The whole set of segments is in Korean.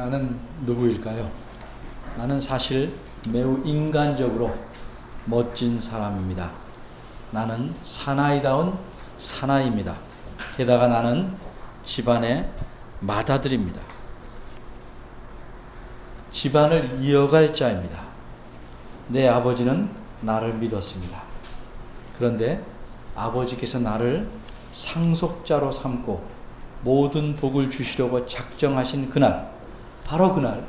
나는 누구일까요? 나는 사실 매우 인간적으로 멋진 사람입니다. 나는 사나이다운 사나이입니다. 게다가 나는 집안의 맏아들입니다. 집안을 이어갈 자입니다. 내 아버지는 나를 믿었습니다. 그런데 아버지께서 나를 상속자로 삼고 모든 복을 주시려고 작정하신 그날, 바로 그날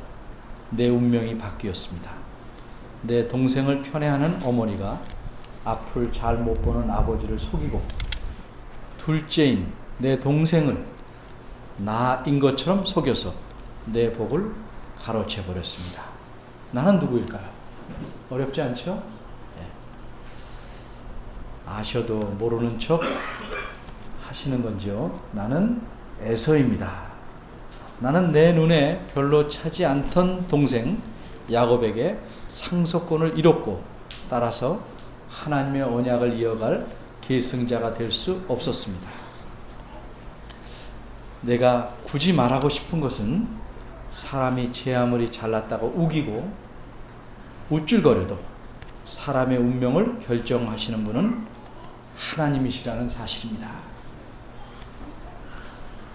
내 운명이 바뀌었습니다. 내 동생을 편애하는 어머니가 앞을 잘 못 보는 아버지를 속이고 둘째인 내 동생을 나인 것처럼 속여서 내 복을 가로채 버렸습니다. 나는 누구일까요? 어렵지 않죠? 예. 아셔도 모르는 척 하시는 건지요. 나는 에서입니다. 나는 내 눈에 별로 차지 않던 동생 야곱에게 상속권을 잃었고 따라서 하나님의 언약을 이어갈 계승자가 될 수 없었습니다. 내가 굳이 말하고 싶은 것은 사람이 제 아무리 잘났다고 우기고 우쭐거려도 사람의 운명을 결정하시는 분은 하나님이시라는 사실입니다.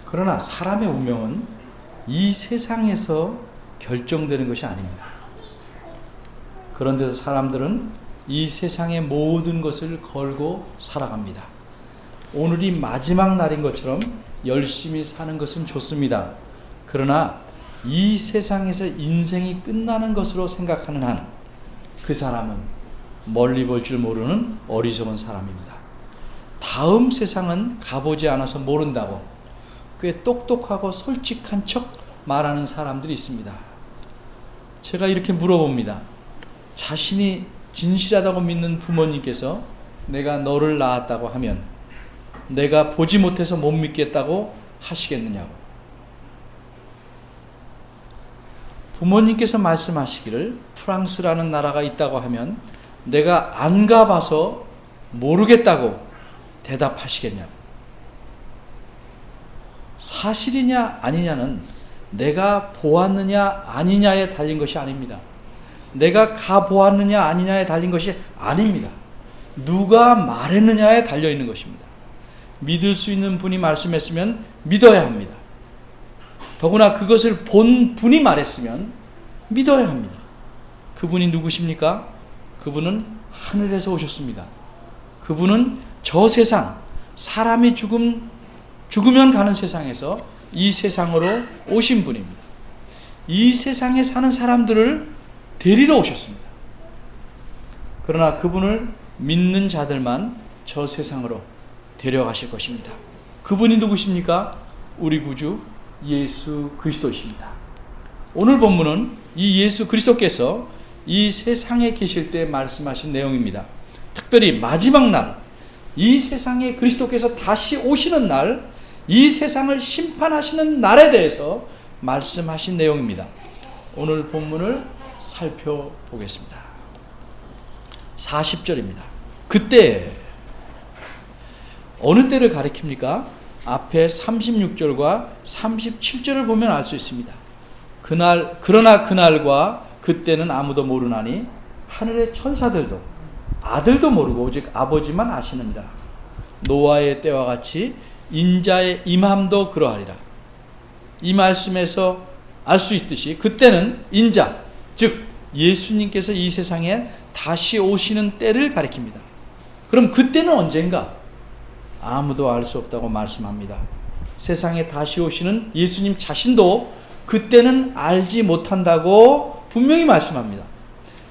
그러나 사람의 운명은 이 세상에서 결정되는 것이 아닙니다. 그런데도 사람들은 이 세상의 모든 것을 걸고 살아갑니다. 오늘이 마지막 날인 것처럼 열심히 사는 것은 좋습니다. 그러나 이 세상에서 인생이 끝나는 것으로 생각하는 한 그 사람은 멀리 볼 줄 모르는 어리석은 사람입니다. 다음 세상은 가보지 않아서 모른다고 꽤 똑똑하고 솔직한 척 말하는 사람들이 있습니다. 제가 이렇게 물어봅니다. 자신이 진실하다고 믿는 부모님께서 내가 너를 낳았다고 하면 내가 보지 못해서 못 믿겠다고 하시겠느냐고. 부모님께서 말씀하시기를 프랑스라는 나라가 있다고 하면 내가 안 가봐서 모르겠다고 대답하시겠냐고. 사실이냐 아니냐는 내가 보았느냐 아니냐에 달린 것이 아닙니다. 내가 가보았느냐 아니냐에 달린 것이 아닙니다. 누가 말했느냐에 달려 있는 것입니다. 믿을 수 있는 분이 말씀했으면 믿어야 합니다. 더구나 그것을 본 분이 말했으면 믿어야 합니다. 그분이 누구십니까? 그분은 하늘에서 오셨습니다. 그분은 저 세상, 사람이 죽음, 죽으면 가는 세상에서 이 세상으로 오신 분입니다. 이 세상에 사는 사람들을 데리러 오셨습니다. 그러나 그분을 믿는 자들만 저 세상으로 데려가실 것입니다. 그분이 누구십니까? 우리 구주 예수 그리스도십니다. 오늘 본문은 이 예수 그리스도께서 이 세상에 계실 때 말씀하신 내용입니다. 특별히 마지막 날, 이 세상에 그리스도께서 다시 오시는 날, 이 세상을 심판하시는 날에 대해서 말씀하신 내용입니다. 오늘 본문을 살펴보겠습니다. 40절입니다. 그때 어느 때를 가리킵니까? 앞에 36절과 37절을 보면 알 수 있습니다. 그날 그러나 그날과 그때는 아무도 모르나니 하늘의 천사들도 아들도 모르고 오직 아버지만 아시느니라. 노아의 때와 같이 인자의 임함도 그러하리라. 이 말씀에서 알 수 있듯이 그때는 인자 즉 예수님께서 이 세상에 다시 오시는 때를 가리킵니다. 그럼 그때는 언젠가? 아무도 알 수 없다고 말씀합니다. 세상에 다시 오시는 예수님 자신도 그때는 알지 못한다고 분명히 말씀합니다.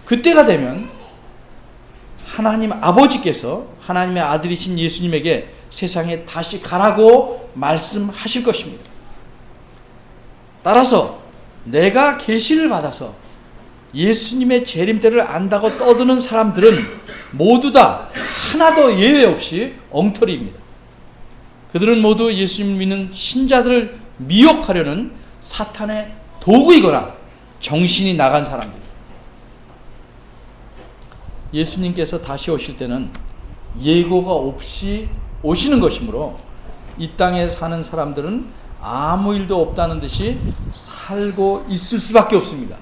그때가 되면 하나님 아버지께서 하나님의 아들이신 예수님에게 세상에 다시 가라고 말씀하실 것입니다. 따라서 내가 계시를 받아서 예수님의 재림 때를 안다고 떠드는 사람들은 모두 다 하나도 예외 없이 엉터리입니다. 그들은 모두 예수님을 믿는 신자들을 미혹하려는 사탄의 도구이거나 정신이 나간 사람들. 예수님께서 다시 오실 때는 예고가 없이 오시는 것이므로 이 땅에 사는 사람들은 아무 일도 없다는 듯이 살고 있을 수밖에 없습니다.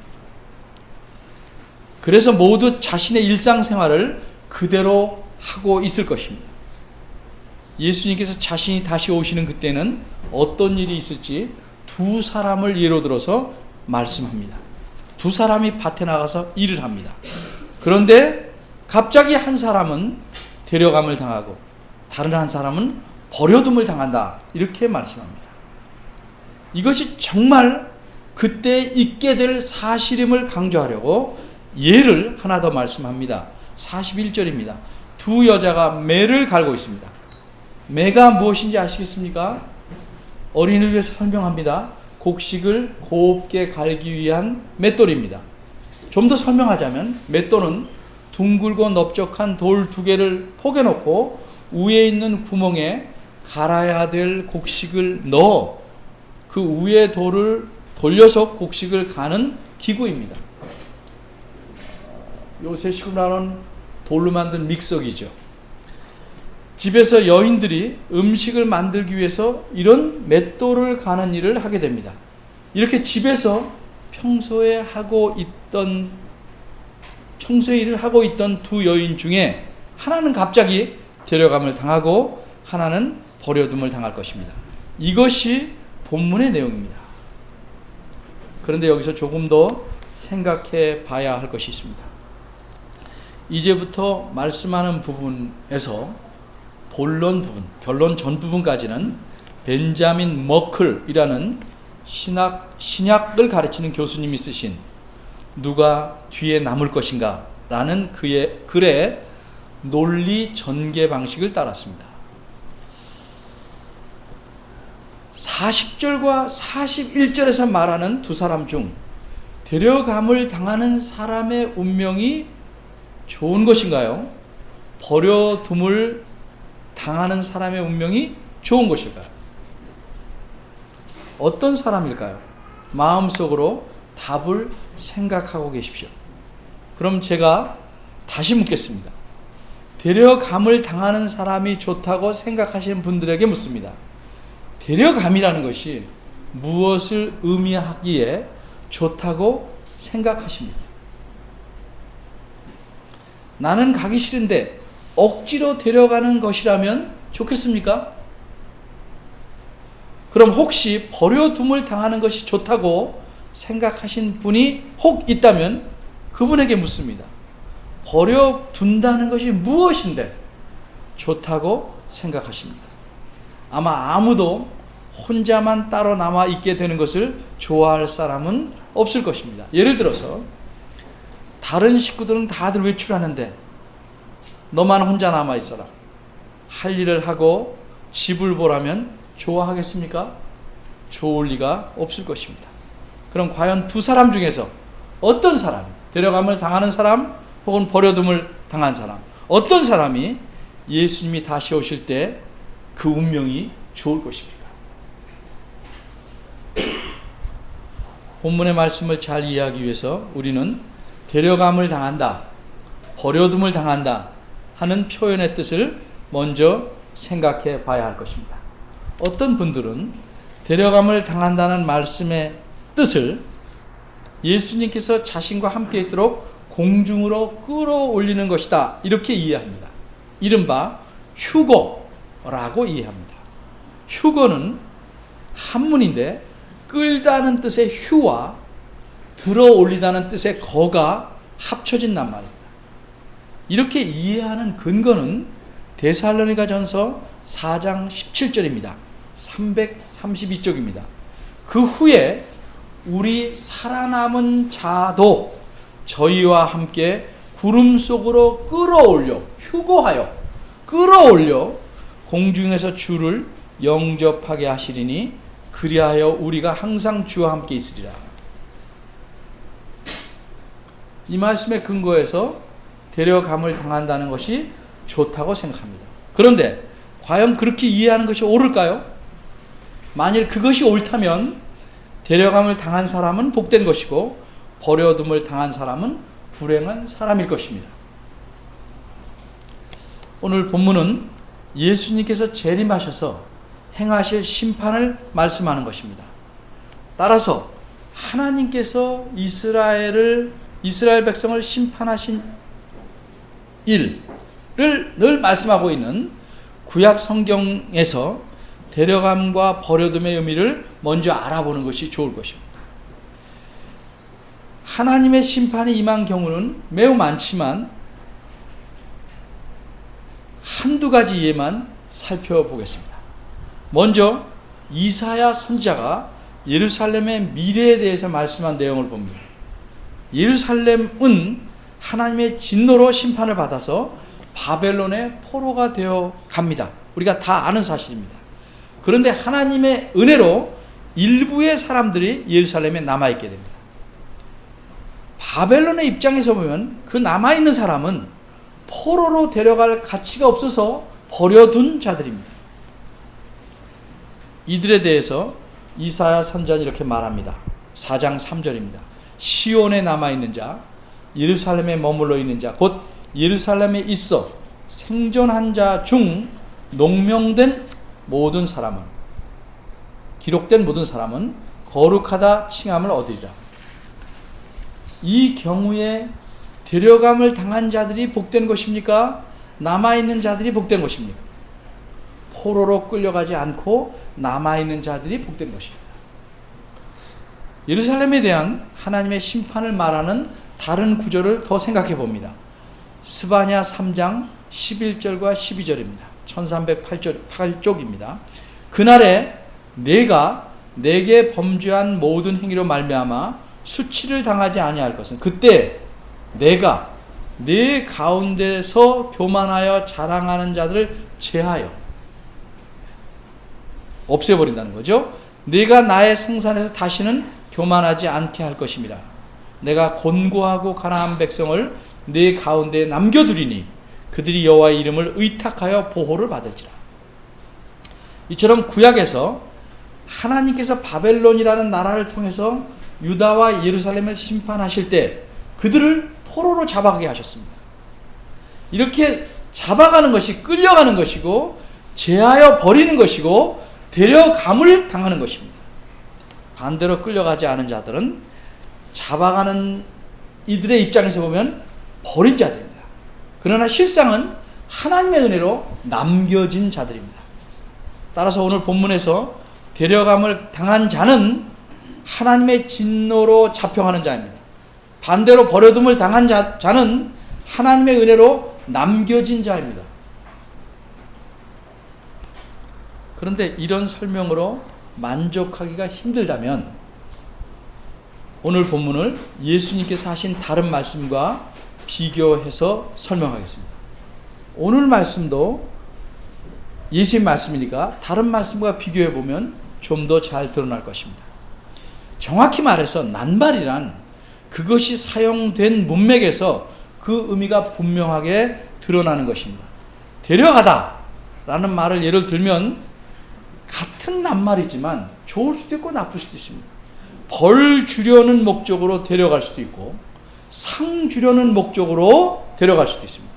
그래서 모두 자신의 일상생활을 그대로 하고 있을 것입니다. 예수님께서 자신이 다시 오시는 그때는 어떤 일이 있을지 두 사람을 예로 들어서 말씀합니다. 두 사람이 밭에 나가서 일을 합니다. 그런데 갑자기 한 사람은 데려감을 당하고 다른 한 사람은 버려둠을 당한다. 이렇게 말씀합니다. 이것이 정말 그때 있게 될 사실임을 강조하려고 예를 하나 더 말씀합니다. 41절입니다. 두 여자가 매를 갈고 있습니다. 매가 무엇인지 아시겠습니까? 어린이를 위해서 설명합니다. 곡식을 곱게 갈기 위한 맷돌입니다. 좀 더 설명하자면 맷돌은 둥글고 넓적한 돌 두 개를 포개놓고 위에 있는 구멍에 갈아야 될 곡식을 넣어 그 위에 돌을 돌려서 곡식을 가는 기구입니다. 요새 시금라는 돌로 만든 믹서기죠. 집에서 여인들이 음식을 만들기 위해서 이런 맷돌을 가는 일을 하게 됩니다. 이렇게 집에서 평소에 하고 있던 평소에 일을 하고 있던 두 여인 중에 하나는 갑자기 데려감을 당하고 하나는 버려둠을 당할 것입니다. 이것이 본문의 내용입니다. 그런데 여기서 조금 더 생각해 봐야 할 것이 있습니다. 이제부터 말씀하는 부분에서 본론 부분, 결론 전 부분까지는 벤자민 머클이라는 신학, 신약을 가르치는 교수님이 쓰신 누가 뒤에 남을 것인가 라는 그의 글의 논리 전개 방식을 따랐습니다. 40절과 41절에서 말하는 두 사람 중 데려감을 당하는 사람의 운명이 좋은 것인가요? 버려둠을 당하는 사람의 운명이 좋은 것일까요? 어떤 사람일까요? 마음속으로 답을 생각하고 계십시오. 그럼 제가 다시 묻겠습니다. 데려감을 당하는 사람이 좋다고 생각하시는 분들에게 묻습니다. 데려감이라는 것이 무엇을 의미하기에 좋다고 생각하십니까? 나는 가기 싫은데 억지로 데려가는 것이라면 좋겠습니까? 그럼 혹시 버려둠을 당하는 것이 좋다고 생각하신 분이 혹 있다면 그분에게 묻습니다. 버려둔다는 것이 무엇인데 좋다고 생각하십니까? 아마 아무도 혼자만 따로 남아 있게 되는 것을 좋아할 사람은 없을 것입니다. 예를 들어서 다른 식구들은 다들 외출하는데 너만 혼자 남아 있어라. 할 일을 하고 집을 보라면 좋아하겠습니까? 좋을 리가 없을 것입니다. 그럼 과연 두 사람 중에서 어떤 사람, 데려감을 당하는 사람 혹은 버려둠을 당한 사람, 어떤 사람이 예수님이 다시 오실 때 그 운명이 좋을 것입니까? 본문의 말씀을 잘 이해하기 위해서 우리는 데려감을 당한다, 버려둠을 당한다 하는 표현의 뜻을 먼저 생각해 봐야 할 것입니다. 어떤 분들은 데려감을 당한다는 말씀의 뜻을 예수님께서 자신과 함께 있도록 공중으로 끌어올리는 것이다. 이렇게 이해합니다. 이른바 휴거라고 이해합니다. 휴거는 한문인데 끌다는 뜻의 휴와 들어 올리다는 뜻의 거가 합쳐진 낱말입니다. 이렇게 이해하는 근거는 데살로니가 전서 4장 17절입니다. 332쪽입니다. 그 후에 우리 살아남은 자도 저희와 함께 구름 속으로 끌어올려 휴거하여 끌어올려 공중에서 주를 영접하게 하시리니 그리하여 우리가 항상 주와 함께 있으리라. 이 말씀의 근거에서 데려감을 당한다는 것이 좋다고 생각합니다. 그런데 과연 그렇게 이해하는 것이 옳을까요? 만일 그것이 옳다면 데려감을 당한 사람은 복된 것이고 버려둠을 당한 사람은 불행한 사람일 것입니다. 오늘 본문은 예수님께서 재림하셔서 행하실 심판을 말씀하는 것입니다. 따라서 하나님께서 이스라엘을 이스라엘 백성을 심판하신 일을 늘 말씀하고 있는 구약 성경에서 데려감과 버려둠의 의미를 먼저 알아보는 것이 좋을 것입니다. 하나님의 심판이 임한 경우는 매우 많지만 한두 가지 예만 살펴보겠습니다. 먼저 이사야 선자가 예루살렘의 미래에 대해서 말씀한 내용을 봅니다. 예루살렘은 하나님의 진노로 심판을 받아서 바벨론의 포로가 되어 갑니다. 우리가 다 아는 사실입니다. 그런데 하나님의 은혜로 일부의 사람들이 예루살렘에 남아있게 됩니다. 바벨론의 입장에서 보면 그 남아있는 사람은 포로로 데려갈 가치가 없어서 버려둔 자들입니다. 이들에 대해서 이사야 선자는 이렇게 말합니다. 4장 3절입니다. 시온에 남아 있는 자, 예루살렘에 머물러 있는 자, 곧 예루살렘에 있어 생존한 자 중 농명된 모든 사람은 기록된 모든 사람은 거룩하다 칭함을 얻으리라. 이 경우에 데려감을 당한 자들이 복된 것입니까? 남아 있는 자들이 복된 것입니까? 포로로 끌려가지 않고 남아 있는 자들이 복된 것입니다. 예루살렘에 대한 하나님의 심판을 말하는 다른 구절을 더 생각해 봅니다. 스바냐 3장 11절과 12절입니다. 1308쪽입니다. 그날에 내가 내게 범죄한 모든 행위로 말미암아 수치를 당하지 아니할 것은 그때 내가 내 가운데서 교만하여 자랑하는 자들을 제하여 없애버린다는 거죠. 내가 나의 생산에서 다시는 교만하지 않게 할 것입니다. 내가 곤고하고 가난한 백성을 내 가운데 남겨두리니 그들이 여호와의 이름을 의탁하여 보호를 받을지라. 이처럼 구약에서 하나님께서 바벨론이라는 나라를 통해서 유다와 예루살렘을 심판하실 때 그들을 포로로 잡아가게 하셨습니다. 이렇게 잡아가는 것이 끌려가는 것이고 제하여 버리는 것이고 데려감을 당하는 것입니다. 반대로 끌려가지 않은 자들은 잡아가는 이들의 입장에서 보면 버린 자들입니다. 그러나 실상은 하나님의 은혜로 남겨진 자들입니다. 따라서 오늘 본문에서 데려감을 당한 자는 하나님의 진노로 잡혀가는 자입니다. 반대로 버려둠을 당한 자, 자는 하나님의 은혜로 남겨진 자입니다. 그런데 이런 설명으로 만족하기가 힘들다면 오늘 본문을 예수님께서 하신 다른 말씀과 비교해서 설명하겠습니다. 오늘 말씀도 예수의 말씀이니까 다른 말씀과 비교해 보면 좀 더 잘 드러날 것입니다. 정확히 말해서 낱말이란 그것이 사용된 문맥에서 그 의미가 분명하게 드러나는 것입니다. 데려가다 라는 말을 예를 들면 같은 낱말이지만 좋을 수도 있고 나쁠 수도 있습니다. 벌 주려는 목적으로 데려갈 수도 있고 상 주려는 목적으로 데려갈 수도 있습니다.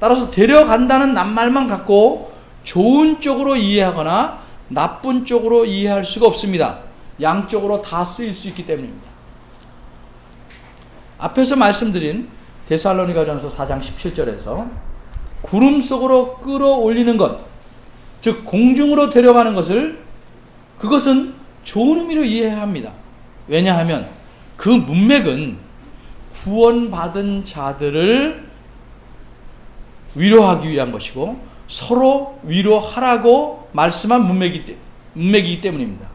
따라서 데려간다는 낱말만 갖고 좋은 쪽으로 이해하거나 나쁜 쪽으로 이해할 수가 없습니다. 양쪽으로 다 쓰일 수 있기 때문입니다. 앞에서 말씀드린 데살로니가전서 4장 17절에서 구름 속으로 끌어올리는 것, 즉 공중으로 데려가는 것을 그것은 좋은 의미로 이해해야 합니다. 왜냐하면 그 문맥은 구원받은 자들을 위로하기 위한 것이고 서로 위로하라고 말씀한 문맥이기, 때문입니다.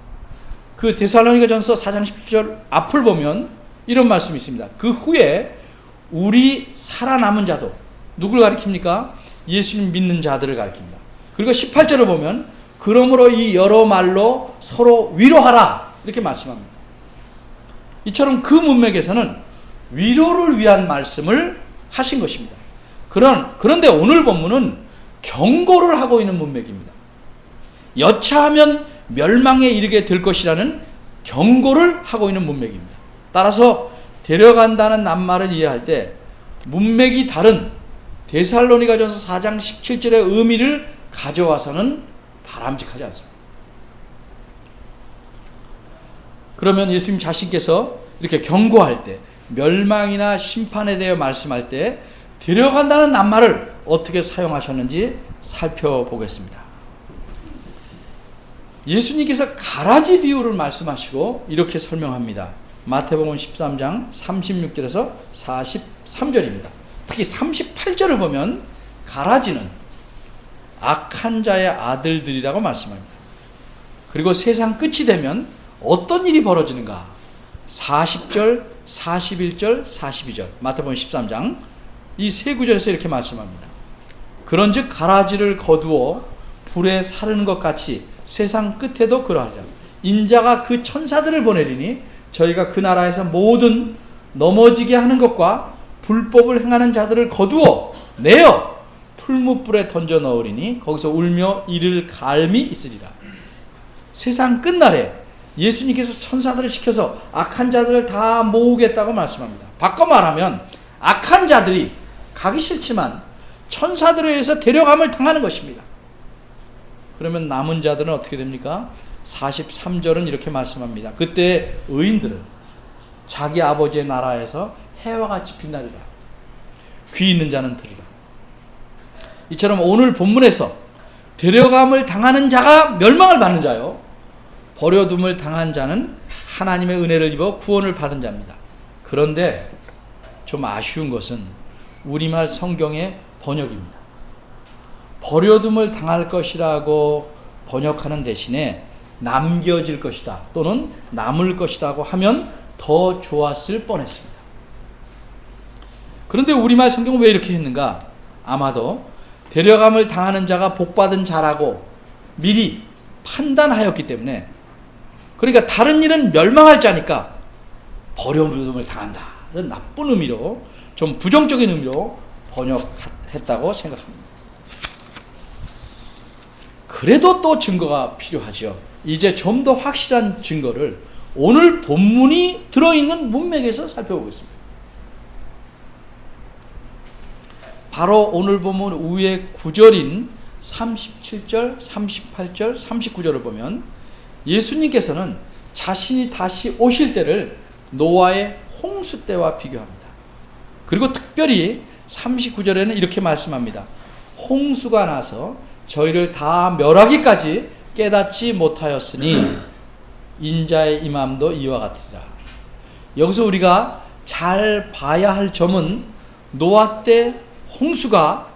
그 데살로니가 전서 4장 17절 앞을 보면 이런 말씀이 있습니다. 그 후에 우리 살아남은 자도 누굴 가리킵니까? 예수님 믿는 자들을 가리킵니다. 그리고 18절을 보면 그러므로 이 여러 말로 서로 위로하라 이렇게 말씀합니다. 이처럼 그 문맥에서는 위로를 위한 말씀을 하신 것입니다. 그런 그런데 오늘 본문은 경고를 하고 있는 문맥입니다. 여차하면 멸망에 이르게 될 것이라는 경고를 하고 있는 문맥입니다. 따라서 데려간다는 낱말을 이해할 때 문맥이 다른 데살로니가전서 4장 17절의 의미를 가져와서는 바람직하지 않습니다. 그러면 예수님 자신께서 이렇게 경고할 때 멸망이나 심판에 대해 말씀할 때 데려간다는 낱말을 어떻게 사용하셨는지 살펴보겠습니다. 예수님께서 가라지 비유를 말씀하시고 이렇게 설명합니다. 마태복음 13장 36절에서 43절입니다. 특히 38절을 보면 가라지는 악한 자의 아들들이라고 말씀합니다. 그리고 세상 끝이 되면 어떤 일이 벌어지는가? 40절, 41절, 42절. 마태복음 13장 이 세 구절에서 이렇게 말씀합니다. 그런즉 가라지를 거두어 불에 사르는 것 같이 세상 끝에도 그러하리라. 인자가 그 천사들을 보내리니 저희가 그 나라에서 모든 넘어지게 하는 것과 불법을 행하는 자들을 거두어 내어 풀무불에 던져 넣으리니 거기서 울며 이를 갈미 있으리라. 세상 끝날에 예수님께서 천사들을 시켜서 악한 자들을 다 모으겠다고 말씀합니다. 바꿔 말하면 악한 자들이 가기 싫지만 천사들에 의해서 데려감을 당하는 것입니다. 그러면 남은 자들은 어떻게 됩니까? 43절은 이렇게 말씀합니다. 그때 의인들은 자기 아버지의 나라에서 해와 같이 빛나리라. 귀 있는 자는 들으라. 이처럼 오늘 본문에서 데려감을 당하는 자가 멸망을 받는 자요. 버려둠을 당한 자는 하나님의 은혜를 입어 구원을 받은 자입니다. 그런데 좀 아쉬운 것은 우리말 성경의 번역입니다. 버려둠을 당할 것이라고 번역하는 대신에 남겨질 것이다 또는 남을 것이라고 하면 더 좋았을 뻔했습니다. 그런데 우리말 성경은 왜 이렇게 했는가? 아마도 데려감을 당하는 자가 복받은 자라고 미리 판단하였기 때문에 그러니까 다른 일은 멸망할 자니까 버려둠을 당한다는 나쁜 의미로 좀 부정적인 의미로 번역했다고 생각합니다. 그래도 또 증거가 필요하죠. 이제 좀 더 확실한 증거를 오늘 본문이 들어있는 문맥에서 살펴보겠습니다. 바로 오늘 본문 위의 구절인 37절, 38절, 39절을 보면 예수님께서는 자신이 다시 오실 때를 노아의 홍수 때와 비교합니다. 그리고 특별히 39절에는 이렇게 말씀합니다. 홍수가 나서 저희를 다 멸하기까지 깨닫지 못하였으니 인자의 임함도 이와 같으리라. 여기서 우리가 잘 봐야 할 점은 노아 때 홍수가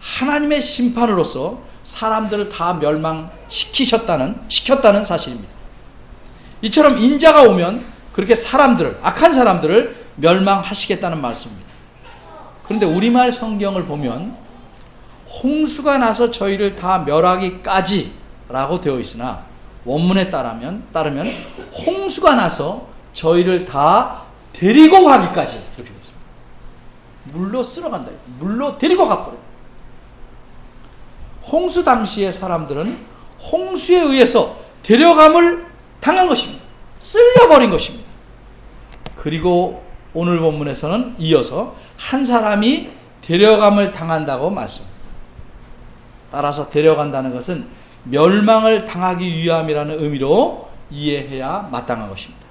하나님의 심판으로서 사람들을 다 멸망시키셨다는 시켰다는 사실입니다. 이처럼 인자가 오면 그렇게 사람들을 악한 사람들을 멸망하시겠다는 말씀입니다. 그런데 우리말 성경을 보면 홍수가 나서 저희를 다 멸하기까지라고 되어 있으나 원문에 따르면 따르면 홍수가 나서 저희를 다 데리고 가기까지 그렇게 되어 있습니다. 물로 쓸어간다. 물로 데리고 가버려. 홍수 당시의 사람들은 홍수에 의해서 데려감을 당한 것입니다. 쓸려버린 것입니다. 그리고 오늘 본문에서는 이어서 한 사람이 데려감을 당한다고 말씀합니다. 따라서 데려간다는 것은 멸망을 당하기 위함이라는 의미로 이해해야 마땅한 것입니다.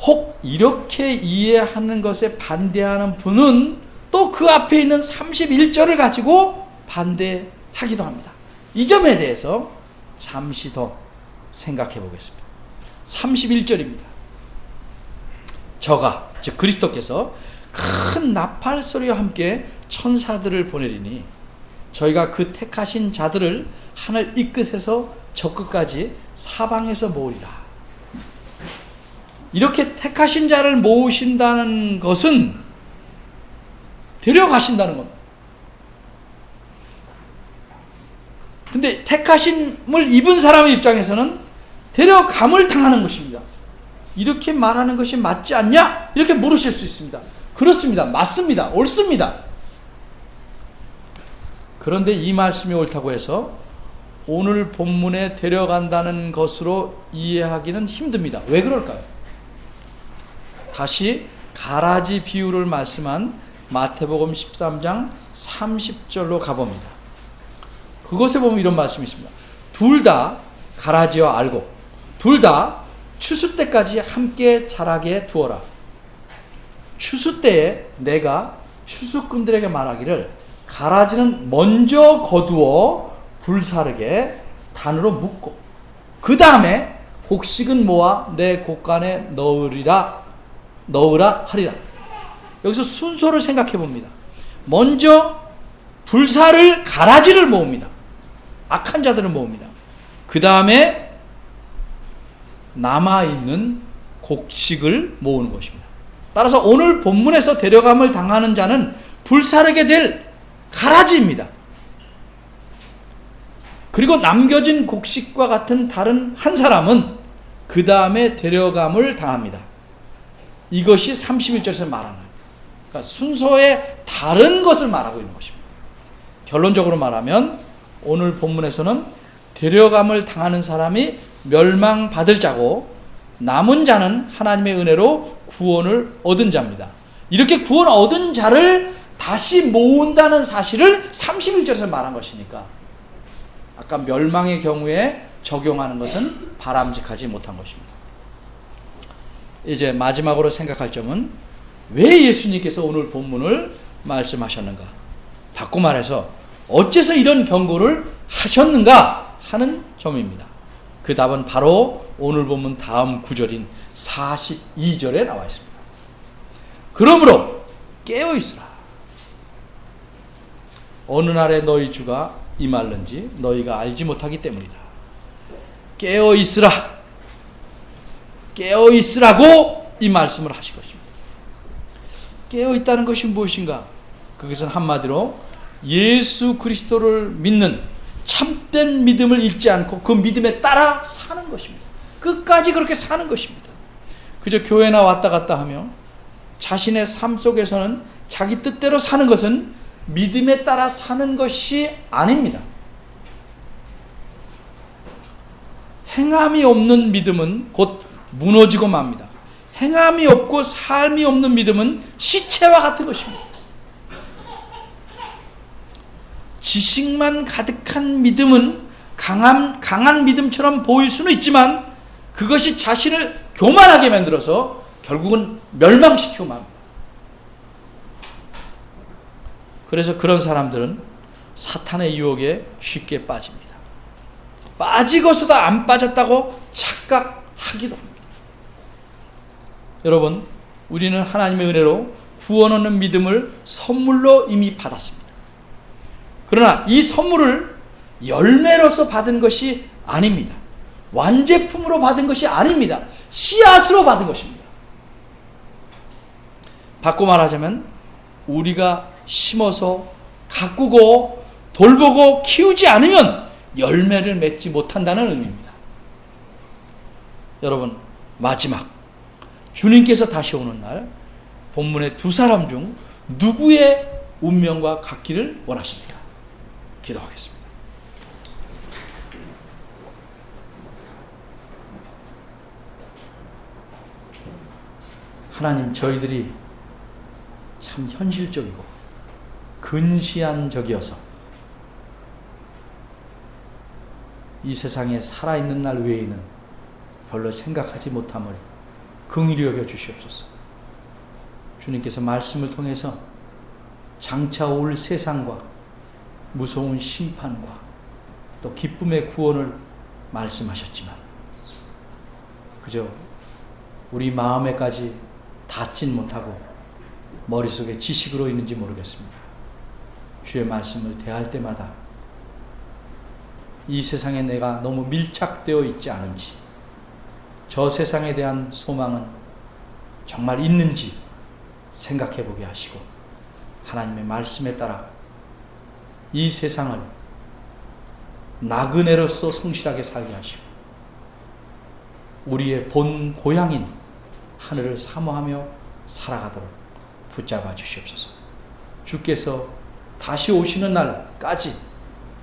혹 이렇게 이해하는 것에 반대하는 분은 또 그 앞에 있는 31절을 가지고 반대하기도 합니다. 이 점에 대해서 잠시 더 생각해 보겠습니다. 31절입니다. 저가 즉 그리스도께서 큰 나팔 소리와 함께 천사들을 보내리니 저희가 그 택하신 자들을 하늘 이 끝에서 저 끝까지 사방에서 모으리라. 이렇게 택하신 자를 모으신다는 것은 데려가신다는 겁니다. 근데 택하심을 입은 사람의 입장에서는 데려감을 당하는 것입니다. 이렇게 말하는 것이 맞지 않냐? 이렇게 물으실 수 있습니다. 그렇습니다. 맞습니다. 옳습니다. 그런데 이 말씀이 옳다고 해서 오늘 본문에 데려간다는 것으로 이해하기는 힘듭니다. 왜 그럴까요? 다시 가라지 비유를 말씀한 마태복음 13장 30절로 가봅니다. 그것에 보면 이런 말씀이 있습니다. 둘 다 가라지와 알고 둘 다 추수 때까지 함께 자라게 두어라. 추수 때에 내가 추수꾼들에게 말하기를 가라지는 먼저 거두어 불사르게 단으로 묶고 그 다음에 곡식은 모아 내 곡간에 넣으리라 넣으라 하리라. 여기서 순서를 생각해 봅니다. 먼저 불사를 가라지를 모읍니다. 악한 자들을 모읍니다. 그 다음에 남아있는 곡식을 모으는 것입니다. 따라서 오늘 본문에서 데려감을 당하는 자는 불사르게 될 가라지입니다. 그리고 남겨진 곡식과 같은 다른 한 사람은 그 다음에 데려감을 당합니다. 이것이 31절에서 말하는 그러니까 순서의 다른 것을 말하고 있는 것입니다. 결론적으로 말하면 오늘 본문에서는 데려감을 당하는 사람이 멸망받을 자고 남은 자는 하나님의 은혜로 구원을 얻은 자입니다. 이렇게 구원 얻은 자를 다시 모은다는 사실을 31절에서 말한 것이니까 아까 멸망의 경우에 적용하는 것은 바람직하지 못한 것입니다. 이제 마지막으로 생각할 점은 왜 예수님께서 오늘 본문을 말씀하셨는가? 바꿔 말해서 어째서 이런 경고를 하셨는가 하는 점입니다. 그 답은 바로 오늘 본문 다음 구절인 42절에 나와 있습니다. 그러므로 깨어 있으라. 어느 날에 너희 주가 임할는지 너희가 알지 못하기 때문이다. 깨어 있으라. 깨어 있으라고 이 말씀을 하신 것입니다. 깨어 있다는 것이 무엇인가? 그것은 한마디로 예수 그리스도를 믿는 참된 믿음을 잃지 않고 그 믿음에 따라 사는 것입니다. 끝까지 그렇게 사는 것입니다. 그저 교회나 왔다 갔다 하며 자신의 삶 속에서는 자기 뜻대로 사는 것은 믿음에 따라 사는 것이 아닙니다. 행함이 없는 믿음은 곧 무너지고 맙니다. 행함이 없고 삶이 없는 믿음은 시체와 같은 것입니다. 지식만 가득한 믿음은 강한, 강한 믿음처럼 보일 수는 있지만 그것이 자신을 교만하게 만들어서 결국은 멸망시키고 맙니다. 그래서 그런 사람들은 사탄의 유혹에 쉽게 빠집니다. 빠지고서도 안 빠졌다고 착각하기도 합니다. 여러분, 우리는 하나님의 은혜로 구원 얻는 믿음을 선물로 이미 받았습니다. 그러나 이 선물을 열매로서 받은 것이 아닙니다. 완제품으로 받은 것이 아닙니다. 씨앗으로 받은 것입니다. 바꿔 말하자면 우리가 심어서 가꾸고 돌보고 키우지 않으면 열매를 맺지 못한다는 의미입니다. 여러분, 마지막. 주님께서 다시 오는 날, 본문의 두 사람 중 누구의 운명과 같기를 원하십니까? 기도하겠습니다. 하나님, 저희들이 참 현실적이고 근시한 적이어서 이 세상에 살아있는 날 외에는 별로 생각하지 못함을 긍휼히 여겨 주시옵소서. 주님께서 말씀을 통해서 장차 올 세상과 무서운 심판과 또 기쁨의 구원을 말씀하셨지만 그저 우리 마음에까지 닿진 못하고 머릿속에 지식으로 있는지 모르겠습니다. 주의 말씀을 대할 때마다 이 세상에 내가 너무 밀착되어 있지 않은지, 저 세상에 대한 소망은 정말 있는지 생각해 보게 하시고, 하나님의 말씀에 따라 이 세상을 나그네로서 성실하게 살게 하시고, 우리의 본 고향인 하늘을 사모하며 살아가도록 붙잡아 주시옵소서. 주께서 다시 오시는 날까지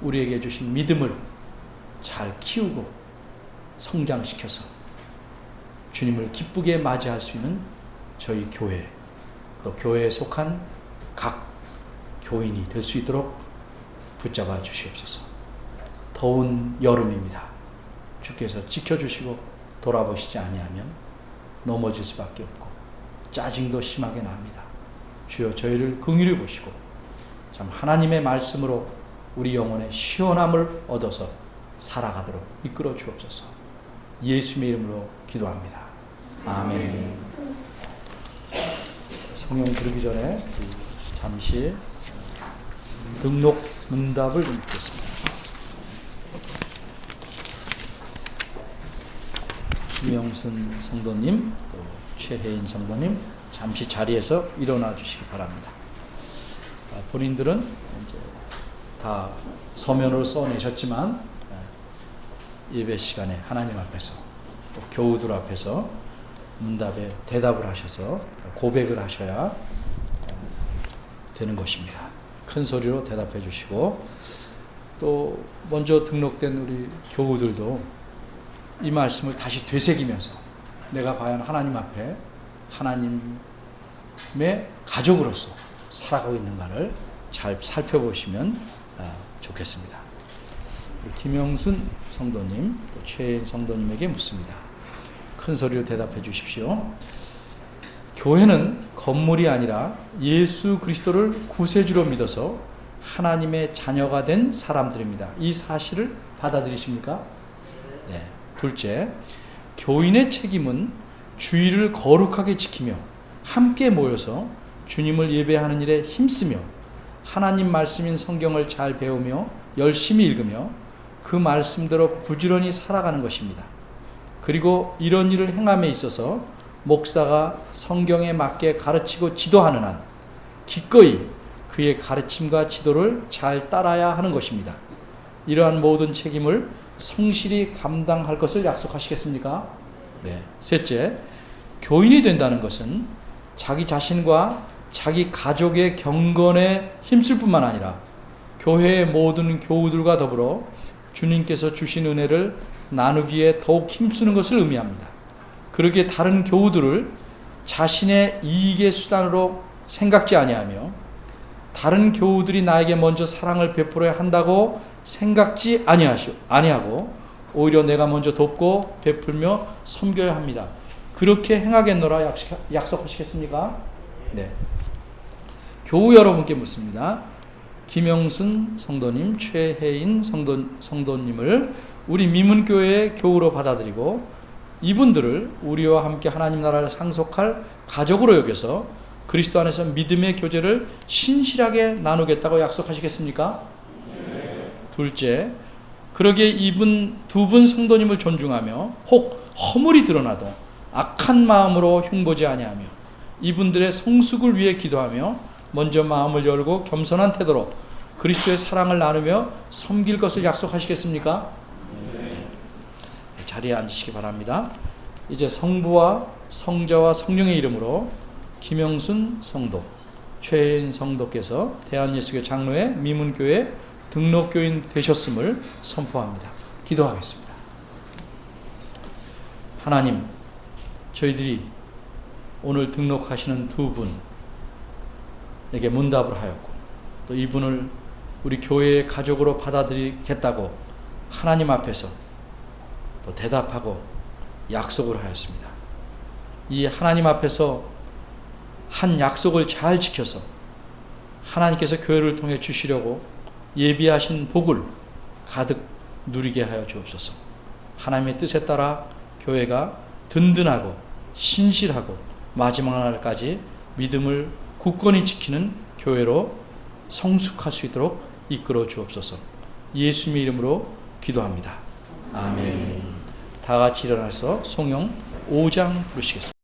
우리에게 주신 믿음을 잘 키우고 성장시켜서 주님을 기쁘게 맞이할 수 있는 저희 교회 또 교회에 속한 각 교인이 될 수 있도록 붙잡아 주시옵소서. 더운 여름입니다. 주께서 지켜주시고 돌아보시지 아니하면 넘어질 수밖에 없고 짜증도 심하게 납니다. 주여 저희를 긍휼히 보시고 참 하나님의 말씀으로 우리 영혼의 시원함을 얻어서 살아가도록 이끌어 주옵소서. 예수님의 이름으로 기도합니다. 아멘. 성령 부르기 전에 잠시 등록 문답을 읽겠습니다. 김영순 성도님, 또 최혜인 성도님, 잠시 자리에서 일어나 주시기 바랍니다. 아, 본인들은 다 서면으로 써내셨지만 예, 예배 시간에 하나님 앞에서 또 교우들 앞에서 문답에 대답을 하셔서 고백을 하셔야 어, 되는 것입니다. 큰 소리로 대답해 주시고 또 먼저 등록된 우리 교우들도 이 말씀을 다시 되새기면서 내가 과연 하나님 앞에 하나님의 가족으로서 살아가고 있는가를 잘 살펴보시면 아, 좋겠습니다. 김영순 성도님, 또 최인 성도님에게 묻습니다. 큰 소리로 대답해 주십시오. 교회는 건물이 아니라 예수 그리스도를 구세주로 믿어서 하나님의 자녀가 된 사람들입니다. 이 사실을 받아들이십니까? 네. 둘째, 교인의 책임은 주의를 거룩하게 지키며 함께 모여서 주님을 예배하는 일에 힘쓰며 하나님 말씀인 성경을 잘 배우며 열심히 읽으며 그 말씀대로 부지런히 살아가는 것입니다. 그리고 이런 일을 행함에 있어서 목사가 성경에 맞게 가르치고 지도하는 한 기꺼이 그의 가르침과 지도를 잘 따라야 하는 것입니다. 이러한 모든 책임을 성실히 감당할 것을 약속하시겠습니까? 네. 셋째, 교인이 된다는 것은 자기 자신과 자기 가족의 경건에 힘쓸 뿐만 아니라 교회의 모든 교우들과 더불어 주님께서 주신 은혜를 나누기에 더욱 힘쓰는 것을 의미합니다. 그러기에 다른 교우들을 자신의 이익의 수단으로 생각지 아니하며 다른 교우들이 나에게 먼저 사랑을 베풀어야 한다고 생각지 아니하시오 아니하고 오히려 내가 먼저 돕고 베풀며 섬겨야 합니다. 그렇게 행하겠노라 약속하시겠습니까? 네. 교우 여러분께 묻습니다. 김영순 성도님, 최혜인 성도, 성도님을 우리 미문교회의 교우로 받아들이고 이분들을 우리와 함께 하나님 나라를 상속할 가족으로 여겨서 그리스도 안에서 믿음의 교제를 신실하게 나누겠다고 약속하시겠습니까? 네. 둘째, 그러기에 이분 두 분 성도님을 존중하며 혹 허물이 드러나도 악한 마음으로 흉보지 아니하며 이분들의 성숙을 위해 기도하며 먼저 마음을 열고 겸손한 태도로 그리스도의 사랑을 나누며 섬길 것을 약속하시겠습니까? 네. 자리에 앉으시기 바랍니다. 이제 성부와 성자와 성령의 이름으로 김영순 성도, 최인 성도께서 대한예수교 장로회 미문교회 등록교인 되셨음을 선포합니다. 기도하겠습니다. 하나님, 저희들이 오늘 등록하시는 두 분 에게 문답을 하였고, 또 이분을 우리 교회의 가족으로 받아들이겠다고 하나님 앞에서 또 대답하고 약속을 하였습니다. 이 하나님 앞에서 한 약속을 잘 지켜서 하나님께서 교회를 통해 주시려고 예비하신 복을 가득 누리게 하여 주옵소서. 하나님의 뜻에 따라 교회가 든든하고 신실하고 마지막 날까지 믿음을 굳건히 지키는 교회로 성숙할 수 있도록 이끌어 주옵소서. 예수님의 이름으로 기도합니다. 아멘. 다 같이 일어나서 송영 5장 부르시겠습니다.